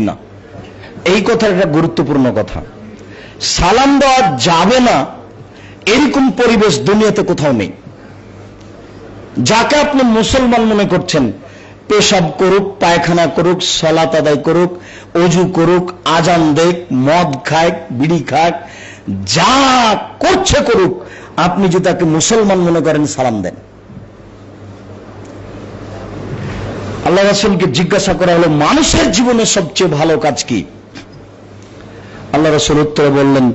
না। এই কথাটা একটা গুরুত্বপূর্ণ কথা। সালাম দেওয়া যাবে না, এরকম পরিবেশ দুনিয়াতে কোথাও নেই। যাকে আপনি মুসলমান মনে করছেন, পেশাব করুক, পায়খানা করুক, সলাত আদায় করুক, অজু করুক, আজান দেখ মদ খায় বিড়ি খাক, যা করছে করুক, আপনি যদি তাকে মুসলমান মনে করেন, সালাম দেন। আল্লাহ রাসুলকে জিজ্ঞাসা করা হলো, মানুষের জীবনে সবচেয়ে ভালো কাজ কি? আল্লাহ রসুল উত্তরে বললেন,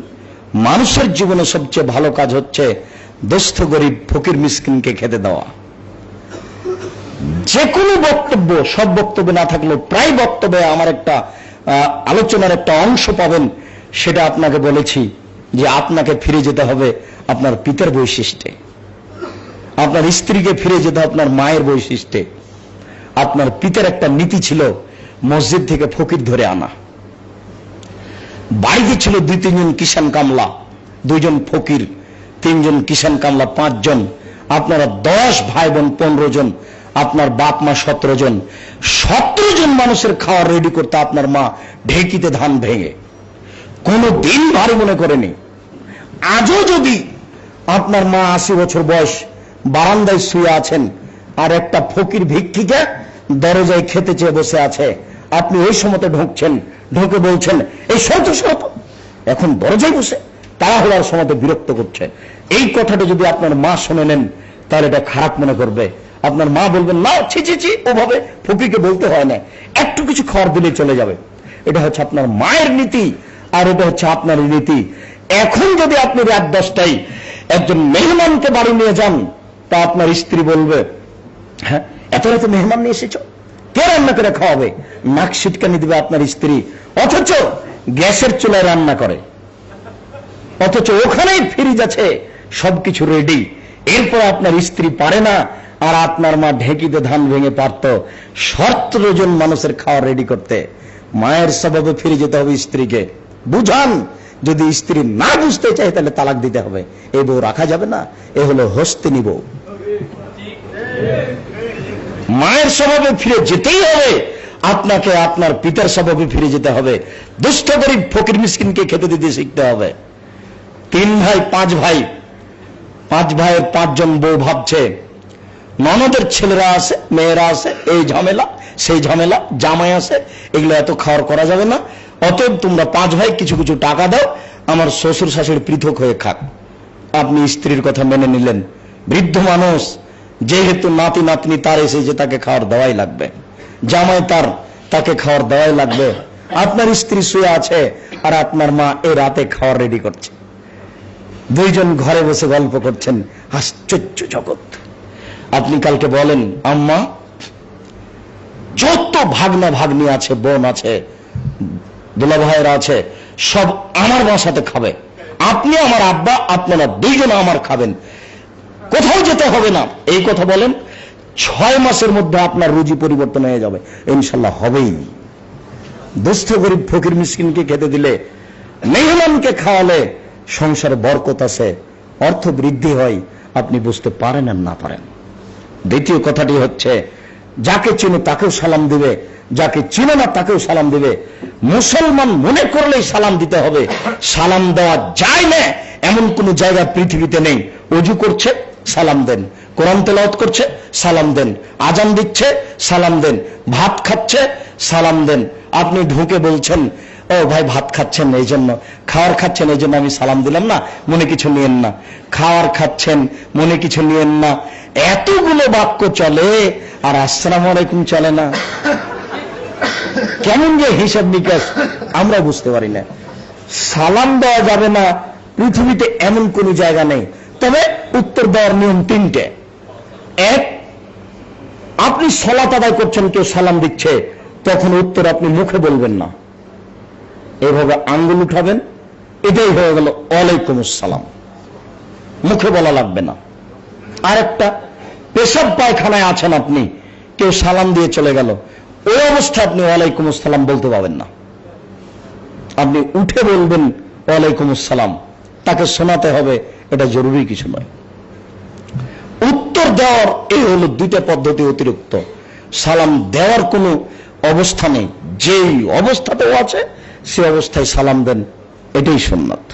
মানুষের জীবনে সবচেয়ে ভালো কাজ হচ্ছে দোস্ত গরিব ফকির মিসকিনকে খেতে দেওয়া। যে কোনো বক্তব্য, সব বক্তব্য না থাকলেও প্রায় বক্তব্যে আমার একটা আলোচনার একটা অংশ পাবেন, সেটা আপনাকে বলেছি যে আপনাকে ফিরে যেতে হবে আপনার পিতার বৈশিষ্ট্যে। আপনার স্ত্রীকে ফিরে যেতে আপনার মায়ের বৈশিষ্ট্যে। আপনার পিতার একটা নীতি ছিল, মসজিদ থেকে ফকির ধরে আনা। বাড়িতে ছিল দুই, তিনজন কিষান কামলা, দুইজন ফকির, তিনজন কিষান কামলা, পাঁচজন। আপনারা দশ ভাই বোন পনেরো জন, আপনার বাপ মা সতেরো জন। সতেরো জন মানুষের খাওয়া রেডি করতে আপনার মা ঢেকিতে ধান ভেঙে। কোনো দিন ভারী মনে করেনি। আজও যদি আপনার মা আশি বছর বয়স বারান্দায় শুয়ে আছেন আর একটা ফকির ভিক্ষিকা দরজায় খেতে চেয়ে বসে আছে। আপনি ওই সময়তে ঢুকছেন, ঢুকে বলছেন, এই শত শত এখন দরজায় বসে তারা সময়তে বিরক্ত করছে। এই কথাটা যদি আপনার মা শুনে নেন, তাহলে এটা খারাপ মনে করবে। আপনার মা বলবেন, না, ছি ছি ছি, ওভাবে ফকিরকে বলতে হয় না। একটু কিছু খাওয়ার দিলে চলে যাবে। এটা হচ্ছে আপনার মায়ের নীতি, আর এটা হচ্ছে আপনার নীতি এখন যদি আপনি রাত দশটায় একজন মেহমানকে বাড়ি নিয়ে যান, তা আপনার স্ত্রী বলবে হ্যাঁ? এত রাতে মেহমান নিয়ে এসেছ? কে রান্না করে খাওয়াবে? নাক সিটকানি দিবে আপনার স্ত্রী। অথচ গ্যাসের চুলায় রান্না করে। অথচ ওখানেই ফ্রিজ আছে। সবকিছু রেডি এরপর আপনার স্ত্রী পারে না, আর আপনার মা ঢেকিতে ধান ভেঙে পারত। সতেরো জন মানুষের খাওয়া রেডি করতে। মায়ের স্বভাবে ফিরে যেতে হবে স্ত্রীকে। বুঝান, যদি স্ত্রী না বুঝতে চায়, তাহলে তালাক দিতে হবে। এই বউ রাখা যাবে না। এ হলো হস্তিনী বউ। মায়ের স্বভাবে ফিরে যেতেই হবে, আপনাকে আপনার পিতার স্বভাবে ফিরে যেতে হবে। দুষ্ট, গরিব, ফকির, মিসকিনকে খেতে দিতে শিখতে হবে। তিন ভাই, পাঁচ ভাই। পাঁচ ভাইয়ের পাঁচজন বউ ভাবছে, ননদের ছেলেরা আছে, মেয়েরা আছে, এই ঝামেলা, সেই ঝামেলা, জামাই আছে, এগুলো এত খাওয়ার করা যাবে না। অতএব তোমরা পাঁচ ভাই কিছু কিছু টাকা দাও, আমার শ্বশুর শাশুড়ি পৃথক হয়ে খাক। আপনি স্ত্রীর কথা মেনে নিলেন, বৃদ্ধ মানুষ যেহেতু নাতি নাতনি তার এসে যে তাকে খাওয়ার দেওয়াই লাগবে, জামাই তার তাকে খাওয়ার দেওয়াই লাগবে, আপনার স্ত্রী শুয়ে আছে আর আপনার মা এ রাতে খাওয়ার রেডি করছে। দুইজন ঘরে বসে গল্প করছেন, আশ্চর্য জগৎ। আপনি কালকে বলেন, আম্মা, যত ভাগনা ভাগ্নি আছে, বোন আছে, দুলা ভাইয়েরা আছে, সব আমার বাসাতে খাবে। আপনি আমার আব্বা, আপনারা দুইজন আমার খাবেন। কোথাও যেতে হবে না। এই কথা বলেন, ছয় মাসের মধ্যে আপনার রুজি পরিবর্তন হয়ে যাবে। ইনশাল্লাহ হবেই। দুস্থ গরিব ফকির মিসকিনকে খেতে দিলে, মেহমানকে খাওয়ালে সংসারে বরকত আছে, অর্থ বৃদ্ধি হয়, আপনি বুঝতে পারেন আর না পারেন। দ্বিতীয় কথাটি হচ্ছে, যাকে চিনো তাকেও সালাম দিবে, যাকে চিনে না তাকেও সালাম দিবে। মুসলমান মনে করলেই সালাম দিতে হবে। সালাম দেওয়া যায় না, এমন কোন জায়গা পৃথিবীতে নেই। অজু করছে সালাম দেন। কোরআন তেলাওয়াত করছে, সালাম দেন। আজান দিচ্ছে, সালাম দেন। ভাত খাচ্ছে, সালাম দেন। আপনি ঢুকে বলছেন, ও ভাই, ভাত খাচ্ছেন এই জন্য। খাওয়ার খাচ্ছেন এই জন্য আমি সালাম দিলাম না, মনে কিছু নিয়েন না। খাওয়ার খাচ্ছেন, মনে কিছু নিয়েন না। এতগুলো বাক্য চলে, আর আসসালাম আলাইকুম চলে না। কেমন যে হিসাব নিকাশ, আমরা বুঝতে পারি না। সালাম দেওয়া যাবে না, পৃথিবীতে এমন কোন জায়গা নেই। তবে উত্তর দেওয়ার নিয়ম তিনটে। এক, আপনি সলাত আদায় করছেন, কেউ সালাম দিচ্ছে, তখন উত্তর আপনি মুখে বলবেন না। এইভাবে আঙ্গুল উঠাবেন, এটাই হয়ে গেল, ওয়ালাইকুম আসসালাম। মুখে বলা লাগবে না। আরেকটা, পেশাব পায়খানায় আছেন আপনি, কেউ সালাম দিয়ে চলে গেল, ওই অবস্থায় আপনি ওয়ালাইকুম আসসালাম বলতে পারবেন না। আপনি উঠে বলবেন, ওয়ালাইকুম আসসালাম, তাকে শোনাতে হবে, এটা জরুরি কিছু নয়। দেওয়ার, এই হলো দুইটা পদ্ধতি অতিরিক্ত। সালাম দেওয়ার কোনো অবস্থানে যেই অবস্থাতেও আছে, সে অবস্থায় সালাম দেন, এটাই সুন্নাত।